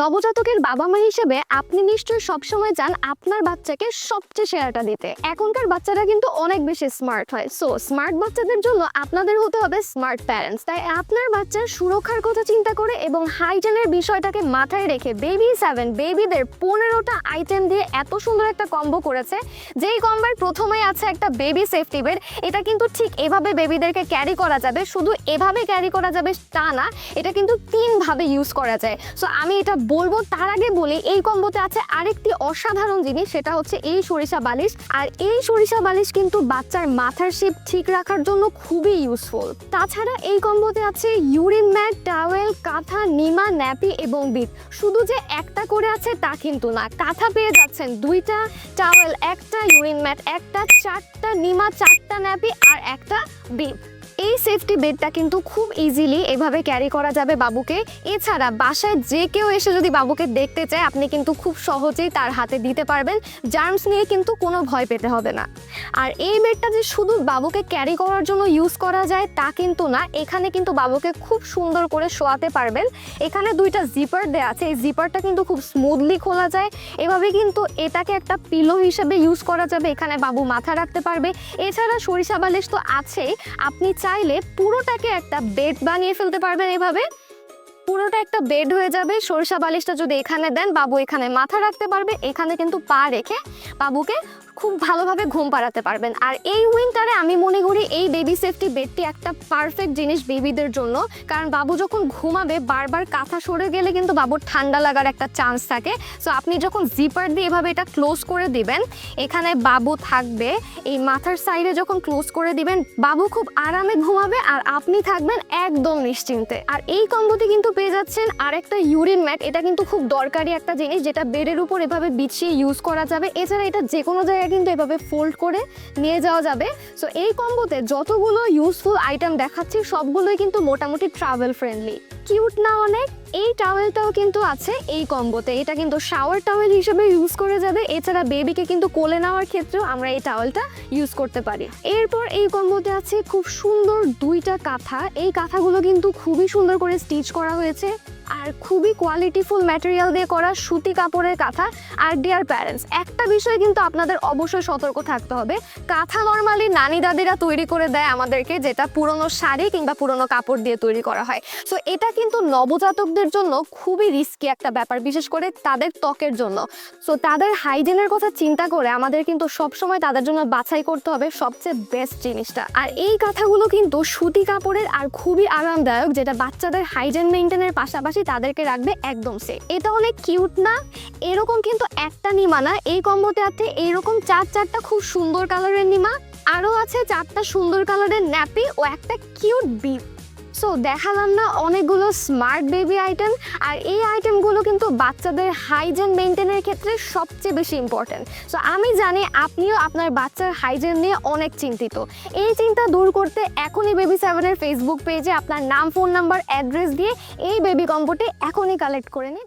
নবজাতকের বাবা মা হিসেবে আপনি নিশ্চয়ই সবসময় চান আপনার বাচ্চাকে সবচেয়ে সেরাটা দিতে। এখনকার বাচ্চারা কিন্তু অনেক বেশি স্মার্ট হয়। সো স্মার্ট বাচ্চাদের জন্য আপনাদের হতে হবে স্মার্ট প্যারেন্টস তাই আপনার বাচ্চার সুরক্ষার কথা চিন্তা করে এবং হাইজেনের বিষয়টাকে মাথায় রেখে বেবি সেভেন বেবিদের পনেরোটা আইটেম দিয়ে এত সুন্দর একটা কম্বো করেছে, যেই কম্বার প্রথমেই আছে একটা বেবি সেফটি বেড এটা কিন্তু ঠিক এভাবে বেবিদেরকে ক্যারি করা যাবে। শুধু এভাবে ক্যারি করা যাবে তা না, এটা কিন্তু তিনভাবে ইউজ করা যায়। সো আমি এটা বলব তার আগে বলি, এই কম্বোতে আছে আরেকটি অসাধারণ জিনিস, সেটা হচ্ছে এই সরিষা বালিশ। আর এই সরিষা বালিশ কিন্তু বাচ্চার মাথার শেপ ঠিক রাখার জন্য খুবই ইউজফুল তাছাড়া এই কম্বোতে আছে ইউরিন ম্যাট টাওয়েল কাঁথা, নিমা ন্যাপি এবং বিট শুধু যে একটা করে আছে তা কিন্তু না, কাঁথা পেয়ে যাচ্ছেন দুইটা টাওয়েল একটা ইউরিন ম্যাট একটা, চারটা, নিমা, চারটা ন্যাপি আর একটা বিট এই সেফটি বেডটা কিন্তু খুব ইজিলি এভাবে ক্যারি করা যাবে বাবুকে। এছাড়া বাসায় যে কেউ এসে যদি বাবুকে দেখতে চায়, আপনি কিন্তু খুব সহজেই তার হাতে দিতে পারবেন। জার্মস নিয়ে কিন্তু কোনো ভয় পেতে হবে না। আর এই বেডটা যে শুধু বাবুকে ক্যারি করার জন্য ইউজ করা যায়, তা কিন্তু না। এখানে কিন্তু বাবুকে খুব সুন্দর করে শোয়াতে পারবেন। এখানে দুইটা জিপার দেওয়া আছে। এই জিপারটা কিন্তু খুব স্মুথলি খোলা যায়। এভাবে কিন্তু এটাকে একটা পিলো হিসেবে ইউজ করা যাবে। এখানে বাবু মাথা রাখতে পারবে। এছাড়া সরিষা বালিশ তো আছেই। আপনি চাইলে পুরোটাকে একটা বেড বানিয়ে ফেলতে পারবেন এভাবে। পুরোটা একটা বেড হয়ে যাবে। সরিষা বালিশটা যদি এখানে দেন, বাবু এখানে মাথা রাখতে পারবে। এখানে কিন্তু পা রেখে বাবুকে খুব ভালোভাবে ঘুম পাড়াতে পারবেন। আর এই উইন্টারে আমি মনে করি এই বেবি সেফটি বেডটি একটা পারফেক্ট জিনিস বেবিদের জন্য। কারণ বাবু যখন ঘুমাবে, বারবার কাঁথা সরে গেলে কিন্তু বাবুর ঠান্ডা লাগার একটা চান্স থাকে। সো আপনি যখন জিপার দিয়ে এভাবে এটা ক্লোজ করে দিবেন, এখানে বাবু থাকবে। এই মাথার সাইডে যখন ক্লোজ করে দিবেন, বাবু খুব আরামে ঘুমাবে আর আপনি থাকবেন একদম নিশ্চিন্তে। আর এই কম্বোতে কিন্তু পেয়ে যাচ্ছেন। আর একটা ইউরিন ম্যাট এটা কিন্তু খুব দরকারি একটা জিনিস, যেটা বেডের উপর এভাবে বিছিয়ে ইউজ করা যাবে। এছাড়া এটা যে কোনো জায়গায় কিন্তু এভাবে ফোল্ড করে নিয়ে যাওয়া যাবে। সো এই কম্বোতে যতগুলো ইউজফুল আইটেম দেখাচ্ছি, সবগুলোই কিন্তু মোটামুটি ট্রাভেল ফ্রেন্ডলি কিউট না অনেক, এই টাওয়েলটাও কিন্তু আছে এই কম্বোতে এটা কিন্তু শাওয়ার টাওয়েল হিসেবে ইউজ করে যাবে। এছাড়া বেবিকে কিন্তু কোলে নেওয়ার ক্ষেত্রেও আমরা এই টাওয়েলটা ইউজ করতে পারি। এরপর এই কম্বোতে আছে খুব সুন্দর দুইটা কাঁথা। এই কাঁথাগুলো কিন্তু খুবই সুন্দর করে স্টিচ করা হয়েছে। খুবই কোয়ালিটিফুল ম্যাটেরিয়াল দিয়ে করা সুতি কাপড়ের কাঁথা। আর ডিয়ার প্যারেন্টস একটা বিষয় কিন্তু আপনাদের অবশ্যই সতর্ক থাকতে হবে। কাঁথা নর্মালি নানি দাদিরা তৈরি করে দেয় আমাদেরকে, যেটা পুরনো শাড়ি কিংবা পুরনো কাপড় দিয়ে তৈরি করা হয়। সো এটা কিন্তু নবজাতকদের জন্য খুবই রিস্কি একটা ব্যাপার, বিশেষ করে তাদের ত্বকের জন্য। সো তাদের হাইজিনের কথা চিন্তা করে আমাদের কিন্তু সবসময় তাদের জন্য বাছাই করতে হবে সবচেয়ে বেস্ট জিনিসটা। আর এই কাঁথাগুলো কিন্তু সুতি কাপড়ের আর খুবই আরামদায়ক, যেটা বাচ্চাদের হাইজেন মেনটেনের পাশাপাশি তাদেরকে রাখবে একদম সে এটা অনেক কিউট না? এরকম কিন্তু একটা নিমা না। এই কম্বোতে আছে এইরকম চার চারটা খুব সুন্দর কালারের নিমা। আরও আছে চারটা সুন্দর কালারের ন্যাপি ও একটা কিউট বিপ সো দেখালাম না অনেকগুলো স্মার্ট বেবি আইটেম আর এই আইটেমগুলো কিন্তু বাচ্চাদের হাইজেন মেনটেনের ক্ষেত্রে সবচেয়ে বেশি ইম্পর্ট্যান্ট সো আমি জানি আপনিও আপনার বাচ্চার হাইজেন নিয়ে অনেক চিন্তিত। এই চিন্তা দূর করতে এখনই বেবি সেভেনের ফেসবুক পেজে আপনার নাম ফোন নাম্বার অ্যাড্রেস দিয়ে এই বেবি কম্বোটি এখনই কালেক্ট করে নিন।